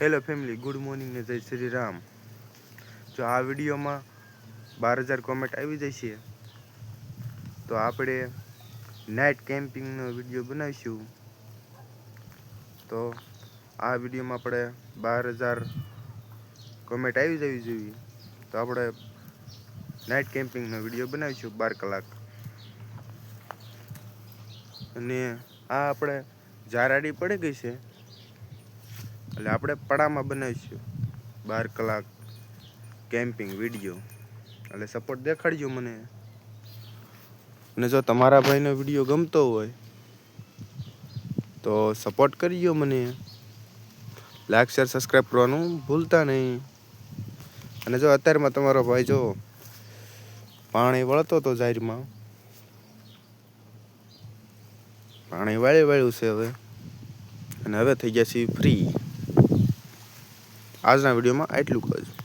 Hello family good morning ને જય શ્રી રામ. જો આ વિડીયોમાં બાર હજાર કોમેન્ટ આવી જશે, તો આપણે નાઇટ કેમ્પિંગનો વીડિયો બનાવીશું. તો આ વિડીયોમાં આપણે બાર હજાર કોમેન્ટ આવી જવી જોઈએ. તો આપણે નાઇટ કેમ્પિંગનો વીડિયો બનાવીશું બાર કલાક. અને આ આપણે જારાડી પડી ગઈ છે. એટલે આપણે પડામાં બનાવીશું. બાર કલાક કેમ્પિંગ, વીડિયો. એટલે સપોર્ટ દેખાડજો મને. અને જો તમારા ભાઈનો વીડિયો ગમતો હોય, તો સપોર્ટ કરજો મને. લાઈક શેર સબસ્ક્રાઈબ કરવાનું ભૂલતા નહીં. અને જો અત્યારમાં તમારો ભાઈ જો પાણી વળતો હતો જાહેરમાં. પાણી વાળી વાળ્યું છે હવે. અને હવે થઈ ગયા છીએ ફ્રી આજના વિડીયોમાં આટલું જ.